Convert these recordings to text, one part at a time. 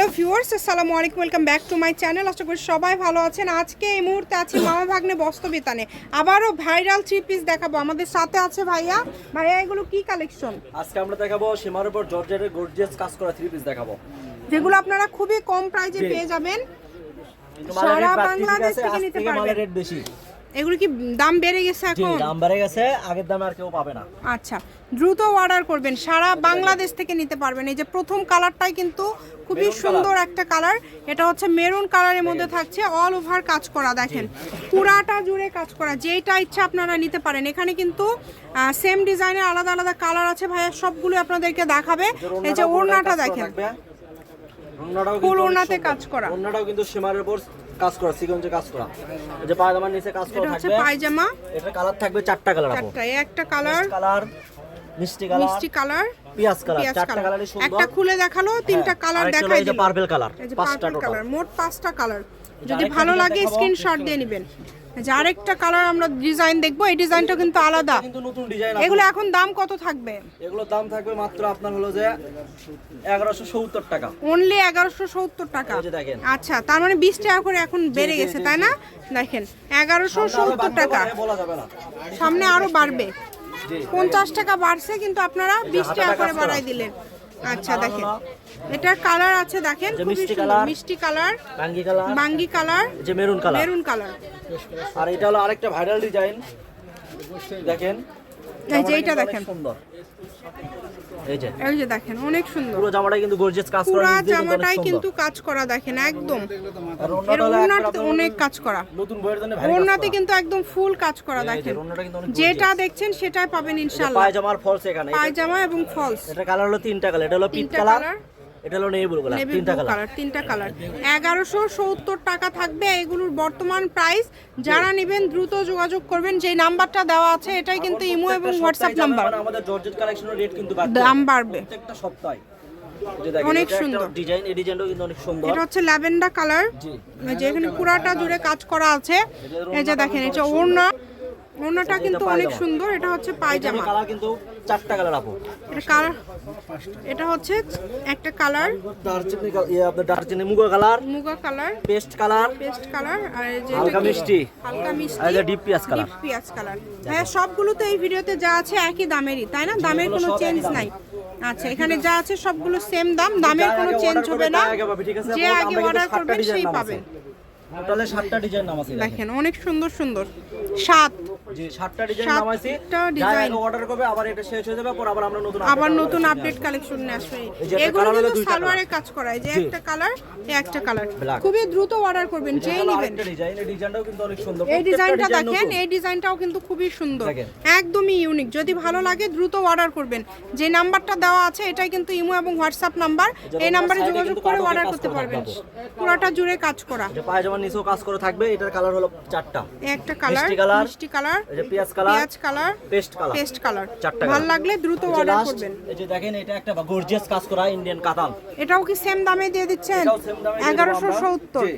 Hello viewers আসসালামু আলাইকুম welcome back to my channel. আশা করি সবাই ভালো আছেন। আজকে এই মুহূর্তে আছি মামা ভাগ্নে বস্তবিতানে আবারও ভাইরাল থ্রি পিস দেখাবো। আমাদের সাথে আছে ভাইয়া। ভাইয়া এগুলো কি কালেকশন আজকে আমরা দেখাবো সীমার উপর জর্জেটের গর্জিয়াস কাজ করা থ্রি পিস দেখাবো। যেগুলো আপনারা খুবই কম প্রাইজে পেয়ে যাবেন। সারা বাংলাদেশ থেকে নিতে পারবেন। বেশি। এগুলো কি দাম বেড়ে গেছে এখন? দাম বেড়ে গেছে আগের দামে আর কেউ পাবে না। আচ্ছা দ্রুত অর্ডার করবেন সারা বাংলাদেশ থেকে নিতে পারবেন। এই যে প্রথম কালারটাই কিন্তু খুবই সুন্দর একটা কালার এটা হচ্ছে মেরুন কালারের মধ্যে থাকছে অল ওভার কাজ করা দেখেন। পুরাটা জুড়ে কাজ করা যেইটা ইচ্ছা আপনারা নিতে পারেন। এখানে কিন্তু সেম ডিজাইনের আলাদা আলাদা কালার আছে ভাইয়া সবগুলো আপনাদেরকে দেখাবে। এই যে ওড়নাটা দেখেন। ফুল ওড়নাতে কাজ করা। ওড়নাটাও কিন্তু সীমার উপর কাজ করা সিকোয়েন্সে কাজ করা। এই যে পায়জামার নিচে কাজ করা এটা হচ্ছে থাকবে। পায়জামা। এটা কালার থাকবে চারটা কালার আপু। চারটা একটা কালার। কালার মিষ্টি কালার মিষ্টি কালার পিয়াজ কালার চারটা কালারই সুন্দর একটা খুলে দেখাল তিনটা হ্যাঁ, কালার আরেকটা হলো দেখাই এই যে দিল। পার্পল কালার পাঁচটা টোটাল কালার মোট পাঁচটা কালার। যদি ভালো লাগে স্ক্রিনশট দিয়ে নেবেন। যে আরেকটা কালার আমরা ডিজাইন দেখব এই ডিজাইনটা কিন্তু আলাদা। কিন্তু নতুন ডিজাইন এগুলো এখন দাম কত থাকবে? এগুলোর দাম থাকবে মাত্র আপনার হলো যে এগারোশো সত্তর টাকা। অনলি এগারোশো সত্তর টাকা? এই যে দেখেন। আচ্ছা তার মানে বিশ টাকা করে এখন বেড়ে গেছে তাই না? দেখেন এগারোশো সামনে আরও সত্তর বাড়তে টাকা। পারে, বলা যাবে না। সামনে আরও বাড়বে। জি। পঞ্চাশ টাকা বাড়ছে কিন্তু আপনারা বিশ হাতে টাকা টাকা করে করা। বাড়াই দিলেন। আচ্ছা দেখেন। এটার কালার আছে দেখেন মিষ্টি কালার। মিষ্টি কালার বাঙ্গি কালার বাঙ্গি কালার যে মেরুন কালার মেরুন কালার আর এটা হলো আরেকটা ভাইরাল ডিজাইন দেখেন এই যে অনেক দেখেন। সুন্দর। এই যে। এই যে দেখেন অনেক সুন্দর। পুরো জামাটাই কিন্তু গর্জিয়াস কাজ করা পুরো জামাটাই কিন্তু কাজ করা দেখেন একদম। আর অনেক কাজ করা। নতুন বইয়ের জন্য ভারী কিন্তু একদম ফুল কাজ করা দেখেন। যেটা দেখছেন সেটাই পাবেন ইনশাআল্লাহ। পায়জামার ফলস এখানে। পায়জামা এবং ফলস এটা কালার হলো তিনটা কালার এটা হলো পিট কালার কালার। এটা হলো নেভি ব্লু কালার তিনটা কালার। তিনটা কালার। এগারোশো সত্তর টাকা থাকবে এগুলোর বর্তমান প্রাইস। যারা নেবেন দ্রুত যোগাযোগ করবেন যে নাম্বারটা দেওয়া আছে এটাই কিন্তু ইমো এবং হোয়াটসঅ্যাপ নাম্বার। আমাদের জর্জেট কালেকশনের রেট কিন্তু দাম বাড়বে। প্রত্যেকটা সপ্তাহে। অনেক সুন্দর। ডিজাইন এই ডিজাইনটাও কিন্তু অনেক সুন্দর। এটা হচ্ছে ল্যাভেন্ডার কালার। জি। যে এখানে পুরাটা জুড়ে কাজ করা আছে। এই যে দেখেন এটা ওড়না। ওড়নাটা কিন্তু অনেক সুন্দর। এটা হচ্ছে পায়জামা। কালার কিন্তু চারটা কালার আপু? এটা কালার এটা হচ্ছে একটা কালার দারচিনি ইয়ে আপনার দারচিনি মুগা colour muga colour paste colour paste colour আর এই যে হালকা মিষ্টি। হালকা মিষ্টি আর যে ডিপ পেঁয়াজ কালার ডিপ পেঁয়াজ কালার হ্যাঁ সবগুলো তো এই ভিডিওতে যা আছে একই দামেরই তাই না? দামের কোনো চেঞ্জ নাই। আচ্ছা এখানে যা আছে সবগুলো সেম দাম। দামের কোনো চেঞ্জ হবে না? যে আগে অর্ডার করবেন সেই পাবেন টোটালে সাতটা ডিজাইন নাম আছে দেখেন অনেক সুন্দর সুন্দর। সাত। জি সাতটা ডিজাইন নামাইছি design। যার অর্ডার করবে আবার এটা শেষ হয়ে যাবে পর আবার আমরা নতুন আবার নতুন আপডেট কালেকশন নিয়ে আসবে। এগুলো হলো কিন্তু সালোয়ারে কাজ করা এই যে একটা কালার এই একটা কালার খুবই দ্রুত অর্ডার করবেন যেই নেবেন। ডিজাইন এই ডিজাইনটাও কিন্তু অনেক সুন্দর। এই ডিজাইনটা দেখেন এই ডিজাইনটাও কিন্তু খুবই সুন্দর। একদমই ইউনিক যদি ভালো লাগে দ্রুত অর্ডার করবেন। যে নাম্বারটা দেওয়া আছে এটাই কিন্তু ইমো এবং হোয়াটসঅ্যাপ নাম্বার এই নাম্বারে যোগাযোগ করে অর্ডার করতে পারবেন। পুরোটা জুড়ে কাজ করা। পায়জামার নিচেও কাজ করে থাকবে এটার কালার হলো চারটা। একটা কালার মিষ্টি কালার, পেঁয়াজ কালার পেঁয়াজ colour paste colour paste colour ভালো লাগলে দ্রুত অর্ডার করবেন। এই যে দেখেন এটা একটা গর্জিয়াস কাজ করা ইন্ডিয়ান কাতান এটাও কি সেম দামে দিয়ে দিচ্ছেন? এটাও same দামে দিয়ে দেবো এগারোশো আমরা। সত্তর। জি।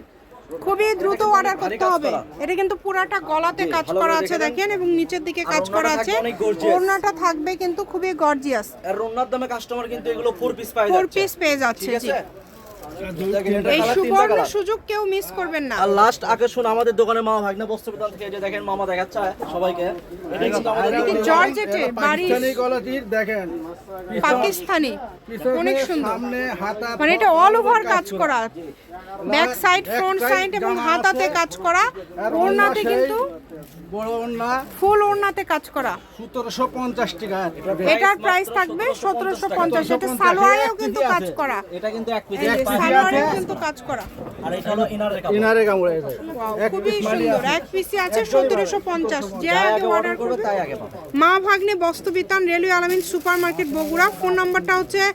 খুবই দ্রুত অর্ডার করতে হবে। এটা কিন্তু পুরাটা গলাতে কাজ করা আছে দেখেন এবং নিচের দিকে কাজ করা আছে। ওড়নাটা থাকবে কিন্তু খুবই গর্জিয়াস আর রোনার দামে কাস্টমার কিন্তু এগুলো ফোর পিস ফোর যাচ্ছে। পিস পেয়ে যাচ্ছে ঠিক জি। এই সুবর্ণ সুযোগ কেউ মিস করবেন না। আর লাস্ট আকর্ষণ আমাদের দোকানে মামা ভাগ্নে বস্ত্র প্রদান থেকে যে দেখেন মামা দেখাচ্ছে সবাইকে। এটা কিন্তু আমাদের এটা কি দোকানে- জর্জেটে বাড়ি দেখেন। পাকিস্তানি। অনেক সুন্দর। মানে এটা অল ওভার কাজ করা। ব্যাক সাইড ফ্রন্ট সাইড এবং হাতাতে কাজ করা। ওড়নাতে কিন্তু বড় ওড়না। ফুল ওড়নাতে কাজ করা। সতেরোশো পঞ্চাশ টাকা। এটার প্রাইস থাকবে সতেরোশো পঞ্চাশ। এটা সালোয়ারেও কিন্তু কাজ করা। এটা কিন্তু এক সালোয়ারেও কিন্তু কাজ করা। আর এটা হলো ইনার কামড়ে খুবই সুন্দর। এক পিসি আছে সতেরোশো পঞ্চাশ। যে আগে অর্ডার করবে করবে। তাই আগে মা ভাগ্নে বস্ত্রবিতান railway Alamin super market Bogura. Phone নাম্বারটা হচ্ছে